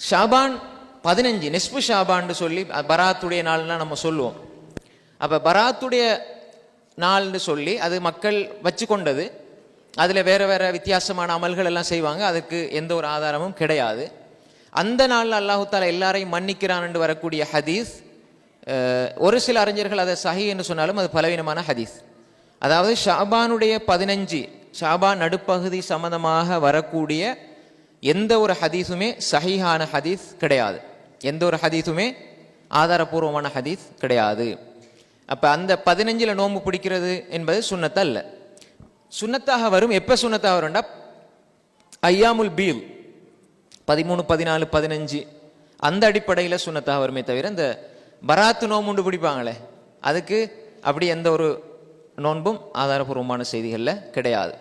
ஷாபான் பதினஞ்சு நெஸ்பு ஷாபான்னு சொல்லி பராத்துடைய நாள்லாம் நம்ம சொல்லுவோம். அப்போ பராத்துடைய நாள்னு சொல்லி அது மக்கள் வச்சு கொண்டது அதில் வேறு வேறு வித்தியாசமான அமல்கள் எல்லாம் செய்வாங்க. அதுக்கு எந்த ஒரு ஆதாரமும் கிடையாது. அந்த நாளில் அல்லாஹு தாலா எல்லாரையும் மன்னிக்கிறான் வரக்கூடிய ஹதீஸ் ஒரு சில அறிஞர்கள் அதை சஹி என்று சொன்னாலும் அது பலவீனமான ஹதீஸ். அதாவது ஷாபானுடைய பதினஞ்சு ஷாபான் நடுப்பகுதி சம்பந்தமாக வரக்கூடிய எந்த ஒரு ஹதீஸுமே சஹீஹான ஹதீஸ் கிடையாது. எந்த ஒரு ஹதீஸுமே ஆதாரபூர்வமான ஹதீஸ் கிடையாது. அப்போ அந்த பதினஞ்சில் நோன்பு பிடிக்கிறது என்பது சுண்ணத்தா அல்ல சுன்னத்தாக வரும். எப்போ சுண்ணத்தாக வரும்டா ஐயாமுல் பீல் பதிமூணு பதினாலு பதினஞ்சு அந்த அடிப்படையில் சுண்ணத்தாக வருமே தவிர இந்த பராத்து நோம்புண்டு பிடிப்பாங்களே அதுக்கு அப்படி எந்த ஒரு நோன்பும் ஆதாரபூர்வமான செய்திகளில் கிடையாது.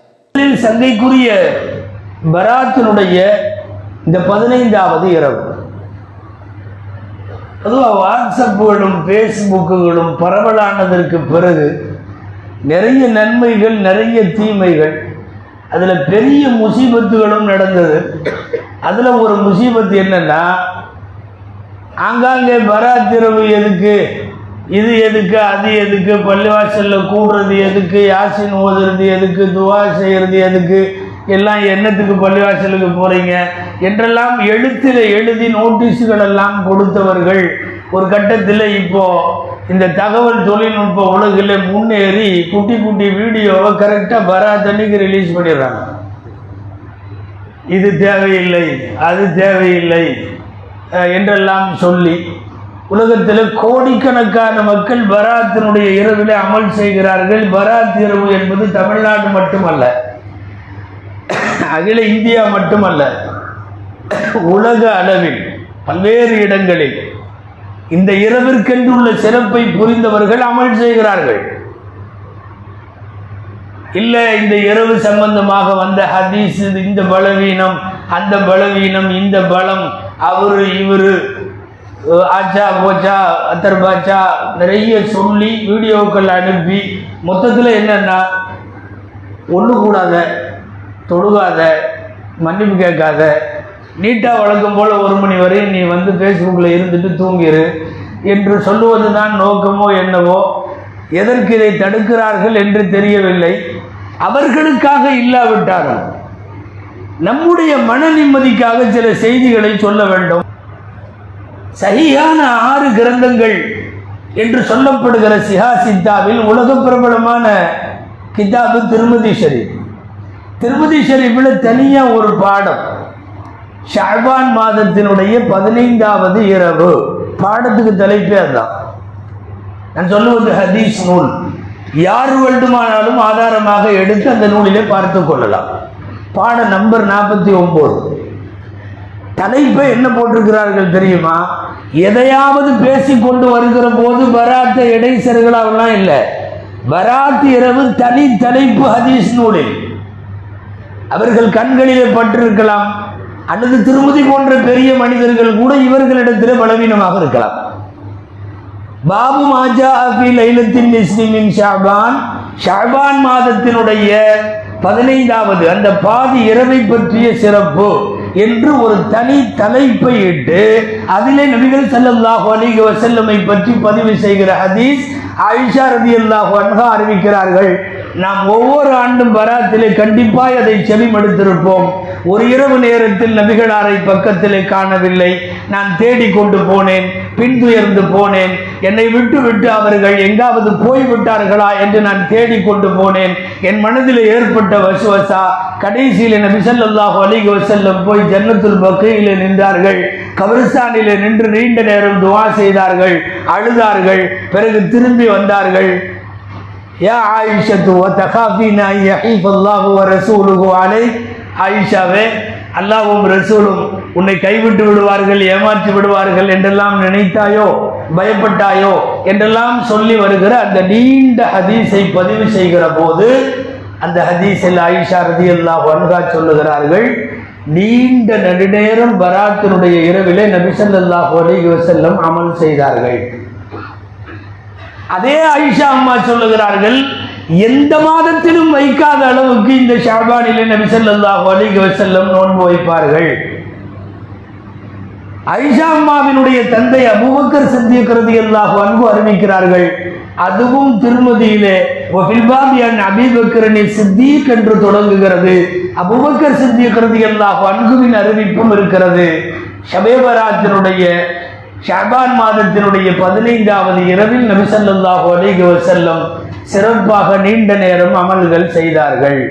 சந்தைக்குரிய பராத்தினுடைய இந்த பதினைந்தாவது இரவு. அதுவும் வாட்ஸ்அப்புகளும் ஃபேஸ்புக்குகளும் பரவலானதற்கு பிறகு நிறைய நன்மைகள் நிறைய தீமைகள் அதில் பெரிய முசீபத்துகளும் நடந்தது. அதில் ஒரு முசீபத்து என்னன்னா ஆங்காங்கே பராத்திரவு எதுக்கு? இது எதுக்கு? அது எதுக்கு? பள்ளிவாசலில் கூடுறது எதுக்கு? யாசின் ஓதுறது எதுக்கு? துவா செய்யறது எதுக்கு? எல்லாம் என்னத்துக்கு பள்ளிவாசலுக்கு போகிறீங்க என்றெல்லாம் எழுத்தில் எழுதி நோட்டீஸுகள் எல்லாம் கொடுத்தவர்கள். ஒரு கட்டத்தில் இப்போது இந்த தகவல் தொழில்நுட்ப உலகில் முன்னேறி குட்டி குட்டி வீடியோவை கரெக்டாக பராத் ரிலீஸ் பண்ணிடுறாங்க. இது தேவையில்லை அது தேவையில்லை என்றெல்லாம் சொல்லி உலகத்தில் கோடிக்கணக்கான மக்கள் பராத்தினுடைய இரவில் அமல் செய்கிறார்கள். பராத் இரவு என்பது தமிழ்நாடு மட்டுமல்ல. அகில இந்தியா மட்டுமல்ல உலக அளவில் பல்வேறு இடங்களில் இந்த இரவிற்கென்றுள்ள சிறப்பை புரிந்தவர்கள் அமல் செய்கிறார்கள். இல்லை இந்த இரவு சம்பந்தமாக வந்த ஹதீஸ் இந்த பலவீனம் அந்த பலவீனம் இந்த பலம் அவரு இவரு ஆச்சா போச்சா அத்தர் பாச்சா நிறைய சொல்லி வீடியோக்கள் அனுப்பி மொத்தத்தில் என்னென்னா ஒன்று கூடாத தொழுகாத மன்னிப்பு கேட்காத நீட்டாக வழக்கம் போல் ஒரு மணி வரையும் நீ வந்து ஃபேஸ்புக்கில் இருந்துட்டு தூங்கிரு என்று சொல்லுவது தான் நோக்கமோ என்னவோ எதற்கு இதை தடுக்கிறார்கள் என்று தெரியவில்லை. அவர்களுக்காக இல்லாவிட்டாலும் நம்முடைய மன நிம்மதிக்காக சில செய்திகளை சொல்ல வேண்டும். சரியான ஆறு கிரந்தங்கள் என்று சொல்லப்படுகிற சிஹா சித்தாவில் உலக பிரபலமான கிதாபு திருமதி ஷரீப். திருமதி ஷெரீஃபில் தனியாக ஒரு பாடம். ஷாபான் மாதத்தினுடைய பதினைந்தாவது இரவு. பாடத்துக்கு தலைப்பே அதுதான். நான் சொல்லுவது ஹதீஸ் நூல். யார் வேண்டுமானாலும் ஆதாரமாக எடுத்து அந்த நூலிலே பார்த்து கொள்ளலாம். பாட நம்பர் நாற்பத்தி ஒம்பது. தலைப்பை என்ன போட்டிருக்கிறார்கள் தெரியுமா? எதையாவது பேசி கொண்டு வருகிற போது வராத்த இடைசர்களாவெல்லாம் இல்லை. வராத்து இரவு தனி தலைப்பு ஹதீஸ் நூலில். அவர்கள் கண்களிலே பட்டிருக்கலாம். அல்லது திருமதி போன்ற பெரிய மனிதர்கள் கூட இவர்களிடத்தில் பலவீனமாக இருக்கலாம். பாபு மாஜா அபி லைலத்தின் நிஸ்லிமின் ஷாபான். ஷாபான் மாதத்தினுடைய பதினைந்தாவது அந்த பாதி இரவை பற்றிய சிறப்பு என்று ஒரு தனி தலைப்பை இட்டு அதிலே நபிகள் செல்லல்லாஹு அலிக வசல்லமை பற்றி பதிவு செய்கிற ஹதீஸ் ஆயிஷா ரதி அல்லாஹு அன்ஹா அறிவிக்கிறார்கள். நாம் ஒவ்வொரு ஆண்டும் வராத்திலே கண்டிப்பாய் அதை செவிமடுத்திருப்போம். ஒரு இரவு நேரத்தில் நபிகளாரை பக்கத்திலே காணவில்லை. நான் தேடிக் கொண்டு போனேன் பின்துயர்ந்து போனேன். என்னை விட்டு விட்டு அவர்கள் எங்காவது போய்விட்டார்களா என்று நான் தேடிக் கொண்டு போனேன். என் மனதில் ஏற்பட்ட வசுவசா கடைசியில் நபி ஸல்லல்லாஹு அலிக வசல்லம் போய் ஜன்னத்துல் பக்கையிலே நின்றார்கள். கபிரிஸ்தானிலே நின்று நீண்ட நேரம் துவா செய்தார்கள் அழுதார்கள் பிறகு திரும்பி வந்தார்கள். யா ஆயிஷத்து வ தகாஃபீனா யஹீஃப் அல்லாஹு ரசூலுகு அலை ஆயிஷாவே அல்லாஹும் ரசூலும் உன்னை கைவிட்டு விடுவார்கள் ஏமாற்றி விடுவார்கள் என்றெல்லாம் நினைத்தாயோ பயப்பட்டாயோ என்றெல்லாம் சொல்லி வருகிற அந்த நீண்ட ஹதீஸை பதிவு செய்கிற போது அந்த ஹதீஸில் ஆயிஷா ரதி அல்லா வன்கா சொல்லுகிறார்கள் நீண்ட நெடுநேரம் பராத்தினுடைய இரவிலே நபிசல்லாஹ் அலி வசல்லம் அமல் செய்தார்கள். அதே ஆயிஷா அம்மா சொல்லுகிறார்கள் எந்த மாதத்திலும் வைக்காத அளவுக்கு இந்த ஷாபானிலே நபி ஸல்லல்லாஹு அலிக வஸல்லம் நோன்பு வைப்பார்கள். ஐஷா அம்மாவினுடைய தந்தை அபுபக்கர் சித்திக் ரலியல்லாஹு அன்பு அறிவிக்கிறார்கள் அதுவும் திருமதியிலே ஃபில்பாபியன் அபீபக்கரனி சித்திக் என்று தொடங்குகிறது. அபுபக்கர் சித்திக் ரலியல்லாஹு அன்புவின் அறிவிப்பும் இருக்கிறது. ஷபேபராஜனுடைய ஷாபான் மாதத்தினுடைய பதினைந்தாவது இரவில் நபிசல்லாஹு அலிகு அலைஹி சிறப்பாக நீண்ட நேரம் அமல்கள் செய்தார்கள்.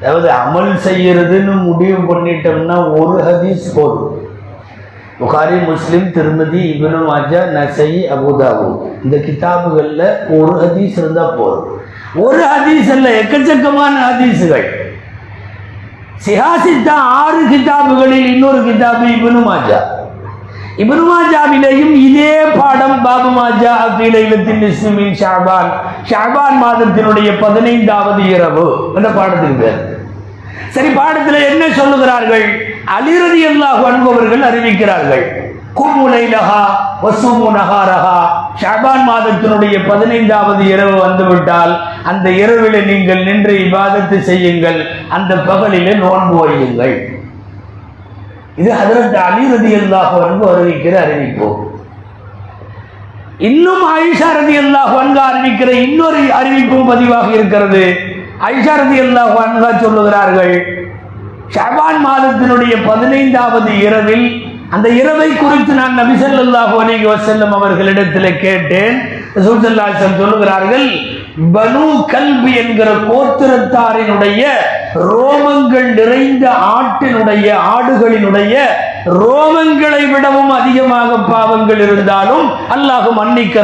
அதாவது அமல் செய்யறதுன்னு முடிவு பண்ணிட்டோம்னா ஒரு ஹதீஸ் போதும். புகாரி முஸ்லீம் திருமதி இப்னு மாஜா நசை அபுதாபு இந்த கிதாபுகளில் ஒரு ஹதீஸ் இருந்தால் போதும். ஒரு ஹதீஸ் அல்ல எக்கச்சக்கமான ஹதீஸுகள். சிஹாசித்தா ஆறு கிதாபுகளில் இன்னொரு கிதாபு இப்னு மாஜா. இப்னு மாஜாவிலேயும் இதே பாடம் பாபு மாஜா அஃபீலைலத்தின் இஸ்மின் ஷாபான். ஷாபான் மாதத்தினுடைய பதினைந்தாவது இரவு. அந்த பாடத்துக்கு பேர் சரி பாடத்தில் என்ன சொல்லுகிறார்கள்? அலிரதி அல்லாஹ் அன்பவர்கள் அறிவிக்கிறார்கள். குமுலைலகா வசுமு நகாரகா ஷாபான் மாதத்தினுடைய பதினைந்தாவது இரவு வந்துவிட்டால் அந்த இரவில் நீங்கள் நின்று இபாதத்து செய்யுங்கள். அந்த பகலில் நோன்பு வையுங்கள். இது ஹதரத் அலி ரதி அல்லாஹ் அன்பு அறிவிக்கிற அறிவிப்பு. இன்னும் ஐஷா ரதி அல்லாஹ் அன்கா அறிவிக்கிற இன்னொரு அறிவிப்பும் பதிவாக இருக்கிறது. ஐஷா ரதி அல்லாஹ் அன்கா சொல்லுகிறார்கள் ஷபான் மாதத்தினுடைய பதினைந்தாவது இரவில் அந்த இரவை குறித்து நான் நபி ஸல்லல்லாஹு அலைஹி வஸல்லம் அவர்களிடத்தில் கேட்டேன். ரசூல் சொல்லுகிறார்கள் பனு கல்வி என்கிற கோத்திரத்தாரினுடைய ரோமங்கள் நிறைந்த ஆட்டினுடைய ஆடுகளினுடைய ரோமங்களை விடவும் அதிகமாக பாவங்கள் இருந்தாலும் அல்லாஹ் மன்னிக்க